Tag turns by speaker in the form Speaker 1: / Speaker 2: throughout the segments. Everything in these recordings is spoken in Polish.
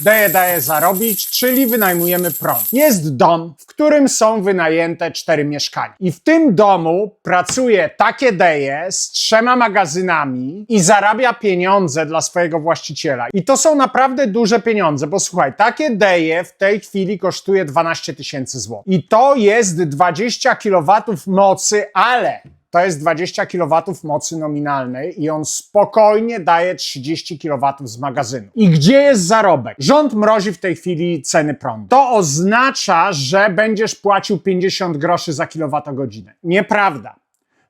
Speaker 1: Deje daje zarobić, czyli wynajmujemy prąd. Jest dom, w którym są wynajęte cztery mieszkania. I w tym domu pracuje takie deje z trzema magazynami i zarabia pieniądze dla swojego właściciela. I to są naprawdę duże pieniądze, bo słuchaj, takie deje w tej chwili kosztuje 12 tysięcy złotych. I to jest 20 kW mocy, ale to jest 20 kW mocy nominalnej i on spokojnie daje 30 kW z magazynu. I gdzie jest zarobek? Rząd mrozi w tej chwili ceny prądu. To oznacza, że będziesz płacił 50 groszy za kilowatogodzinę. Nieprawda.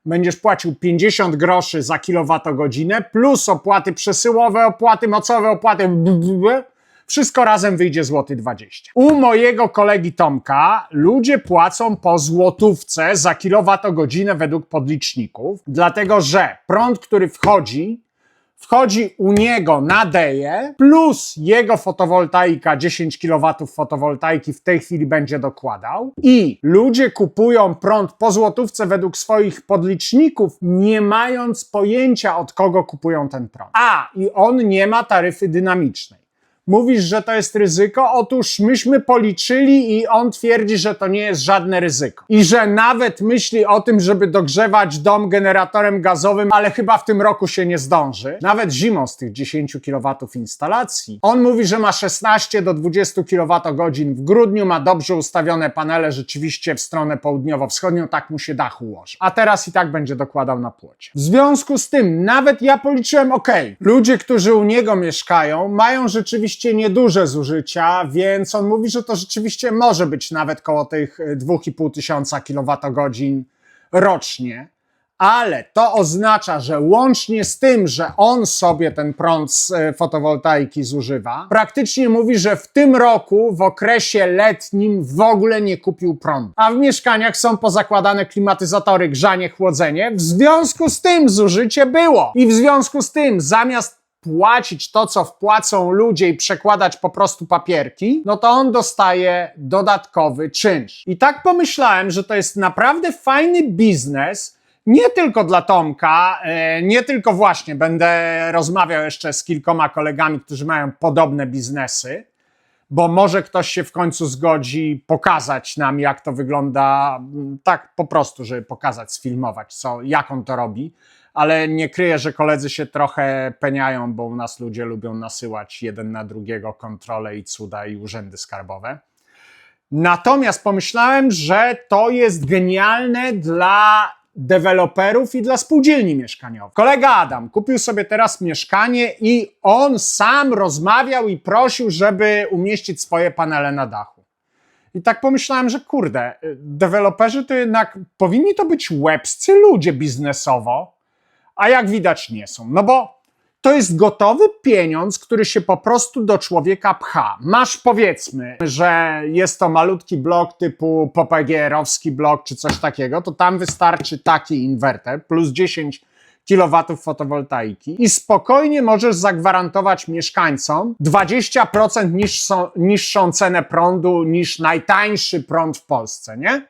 Speaker 1: Będziesz płacił 50 groszy za kilowatogodzinę plus opłaty przesyłowe, opłaty mocowe, opłaty wszystko razem wyjdzie złoty 20. U mojego kolegi Tomka ludzie płacą po złotówce za kilowatogodzinę według podliczników, dlatego że prąd, który wchodzi, wchodzi u niego na deje, plus jego fotowoltaika, 10 kW fotowoltaiki w tej chwili będzie dokładał i ludzie kupują prąd po złotówce według swoich podliczników, nie mając pojęcia od kogo kupują ten prąd. A, i on nie ma taryfy dynamicznej. Mówisz, że to jest ryzyko? Otóż myśmy policzyli i on twierdzi, że to nie jest żadne ryzyko. I że nawet myśli o tym, żeby dogrzewać dom generatorem gazowym, ale chyba w tym roku się nie zdąży. Nawet zimą z tych 10 kW instalacji. On mówi, że ma 16 do 20 kWh w grudniu, ma dobrze ustawione panele rzeczywiście w stronę południowo-wschodnią, tak mu się dach ułoży. A teraz i tak będzie dokładał na płocie. W związku z tym, nawet ja policzyłem, ok, ludzie, którzy u niego mieszkają, mają rzeczywiście nieduże zużycia, więc on mówi, że to rzeczywiście może być nawet koło tych e, 2,5 tysiąca kilowatogodzin rocznie. Ale to oznacza, że łącznie z tym, że on sobie ten prąd z e, fotowoltaiki zużywa, praktycznie mówi, że w tym roku w okresie letnim w ogóle nie kupił prądu. A w mieszkaniach są pozakładane klimatyzatory, grzanie, chłodzenie. W związku z tym zużycie było. I w związku z tym zamiast płacić to, co wpłacą ludzie i przekładać po prostu papierki, no to on dostaje dodatkowy czynsz. I tak pomyślałem, że to jest naprawdę fajny biznes, nie tylko dla Tomka, e, nie tylko właśnie będę rozmawiał jeszcze z kilkoma kolegami, którzy mają podobne biznesy, bo może ktoś się w końcu zgodzi pokazać nam, jak to wygląda, tak po prostu, żeby pokazać, sfilmować, co, jak on to robi. Ale nie kryję, że koledzy się trochę peniają, bo u nas ludzie lubią nasyłać jeden na drugiego kontrole i cuda i urzędy skarbowe. Natomiast pomyślałem, że to jest genialne dla deweloperów i dla spółdzielni mieszkaniowych. Kolega Adam kupił sobie teraz mieszkanie i on sam rozmawiał i prosił, żeby umieścić swoje panele na dachu. I tak pomyślałem, że kurde, y, deweloperzy to jednak powinni to być łebscy ludzie biznesowo, a jak widać nie są. No bo to jest gotowy pieniądz, który się po prostu do człowieka pcha. Masz powiedzmy, że jest to malutki blok typu PPG-owski blok czy coś takiego, to tam wystarczy taki inwerter plus 10 kW fotowoltaiki i spokojnie możesz zagwarantować mieszkańcom 20% niższą, niższą cenę prądu niż najtańszy prąd w Polsce, nie?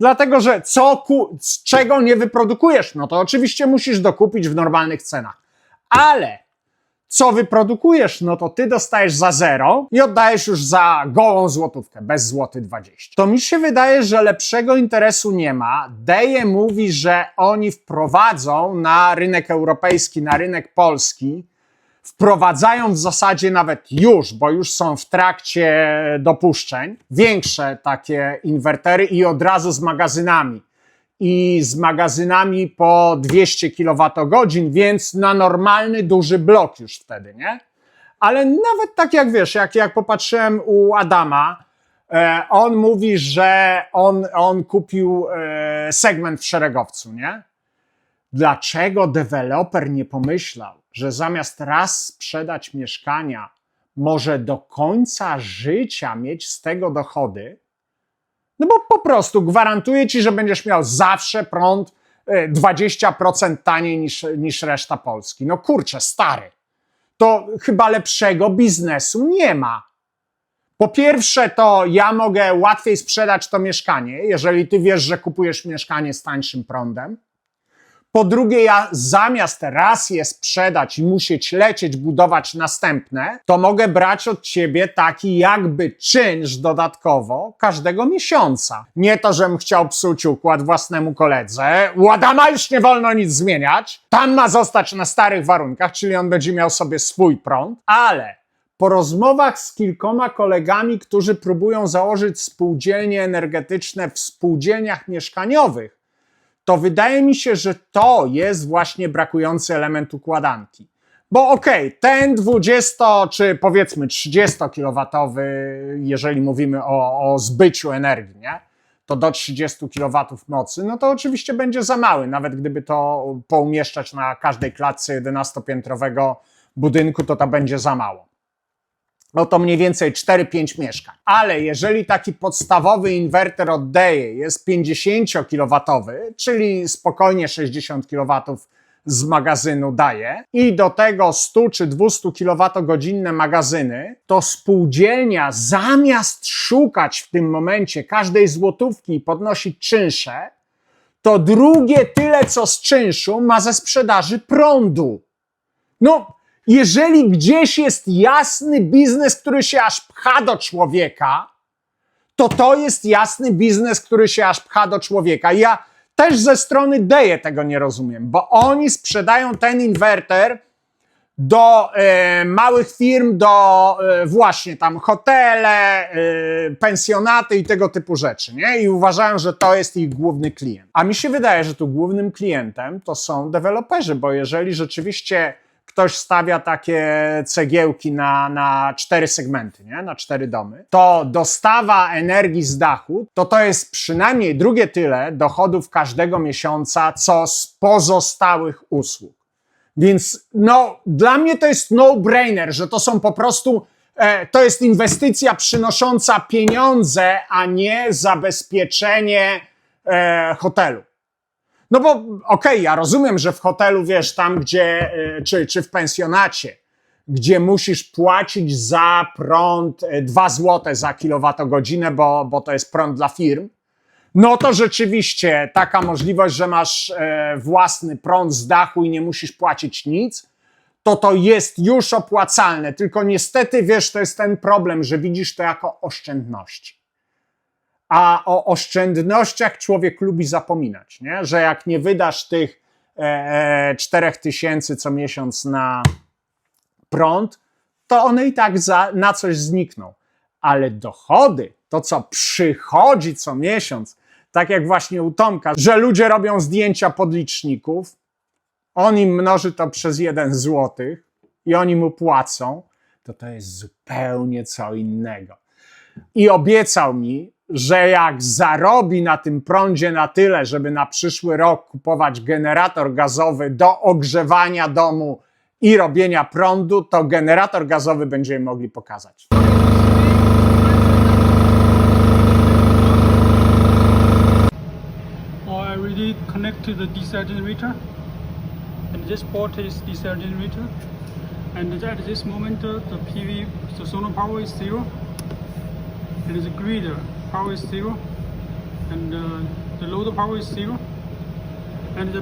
Speaker 1: Dlatego, że co, ku, z czego nie wyprodukujesz, no to oczywiście musisz dokupić w normalnych cenach. Ale co wyprodukujesz, no to ty dostajesz za zero i oddajesz już za gołą złotówkę, bez złoty 20. To mi się wydaje, że lepszego interesu nie ma. Deje mówi, że oni wprowadzą na rynek europejski, na rynek polski, wprowadzają w zasadzie nawet już, bo już są w trakcie dopuszczeń, większe takie inwertery i od razu z magazynami. I z magazynami po 200 kWh, więc na normalny, duży blok już wtedy, nie? Ale nawet tak jak wiesz, jak, jak popatrzyłem u Adama, e, on mówi, że on, on kupił e, segment w szeregowcu, nie? Dlaczego deweloper nie pomyślał, że zamiast raz sprzedać mieszkania, może do końca życia mieć z tego dochody? No bo po prostu gwarantuję ci, że będziesz miał zawsze prąd e, 20% taniej niż, niż reszta Polski. No kurczę, stary. To chyba lepszego biznesu nie ma. Po pierwsze, to ja mogę łatwiej sprzedać to mieszkanie, jeżeli ty wiesz, że kupujesz mieszkanie z tańszym prądem. Po drugie, ja zamiast raz je sprzedać i musieć lecieć, budować następne, to mogę brać od ciebie taki jakby czynsz dodatkowo każdego miesiąca. Nie to, żebym chciał psuć układ własnemu koledze. U Adama już nie wolno nic zmieniać. Tam ma zostać na starych warunkach, czyli on będzie miał sobie swój prąd, ale po rozmowach z kilkoma kolegami, którzy próbują założyć spółdzielnie energetyczne w spółdzielniach mieszkaniowych, to wydaje mi się, że to jest właśnie brakujący element układanki. Bo okej, ten 20 czy powiedzmy 30-kilowatowy, jeżeli mówimy o, o zbyciu energii, nie? to do 30 kW mocy, no to oczywiście będzie za mały, nawet gdyby to poumieszczać na każdej klatce 11-piętrowego budynku, to to będzie za mało no to mniej więcej 4-5 mieszkań. Ale jeżeli taki podstawowy inwerter od DEA jest 50 kW, czyli spokojnie 60 kW z magazynu daje i do tego 100 czy 200 kWh magazyny, to spółdzielnia zamiast szukać w tym momencie każdej złotówki i podnosić czynsze, to drugie tyle co z czynszu ma ze sprzedaży prądu. No, jeżeli gdzieś jest jasny biznes, który się aż pcha do człowieka, to to jest jasny biznes, który się aż pcha do człowieka. Ja też ze strony Deje tego nie rozumiem, bo oni sprzedają ten inwerter do e, małych firm, do e, właśnie tam hotele, e, pensjonaty i tego typu rzeczy, nie? I uważają, że to jest ich główny klient. A mi się wydaje, że tu głównym klientem to są deweloperzy, bo jeżeli rzeczywiście ktoś stawia takie cegiełki na, na cztery segmenty, nie? na cztery domy, to dostawa energii z dachu, to to jest przynajmniej drugie tyle dochodów każdego miesiąca, co z pozostałych usług. Więc no, dla mnie to jest no-brainer, że to są po prostu, e, to jest inwestycja przynosząca pieniądze, a nie zabezpieczenie e, hotelu. No bo okej, ja rozumiem, że w hotelu, wiesz, tam gdzie, y, czy, czy w pensjonacie, gdzie musisz płacić za prąd 2 zł za kilowatogodzinę, bo, bo to jest prąd dla firm, no to rzeczywiście taka możliwość, że masz e, własny prąd z dachu i nie musisz płacić nic, to to jest już opłacalne. Tylko niestety, wiesz, to jest ten problem, że widzisz to jako oszczędności. A o oszczędnościach człowiek lubi zapominać, nie? że jak nie wydasz tych e, 4 tysięcy co miesiąc na prąd, to one i tak za, na coś znikną. Ale dochody, to co przychodzi co miesiąc, tak jak właśnie u Tomka, że ludzie robią zdjęcia podliczników, on im mnoży to przez jeden złotych i oni mu płacą, to to jest zupełnie co innego. I obiecał mi, że jak zarobi na tym prądzie na tyle, żeby na przyszły rok kupować generator gazowy do ogrzewania domu i robienia prądu, to generator gazowy będziemy mogli pokazać.
Speaker 2: I already connect to the diesel generator. And this port is diesel generator. And at this moment the PV the solar power is zero and the grid uh, power is zero and uh, the load power is zero and the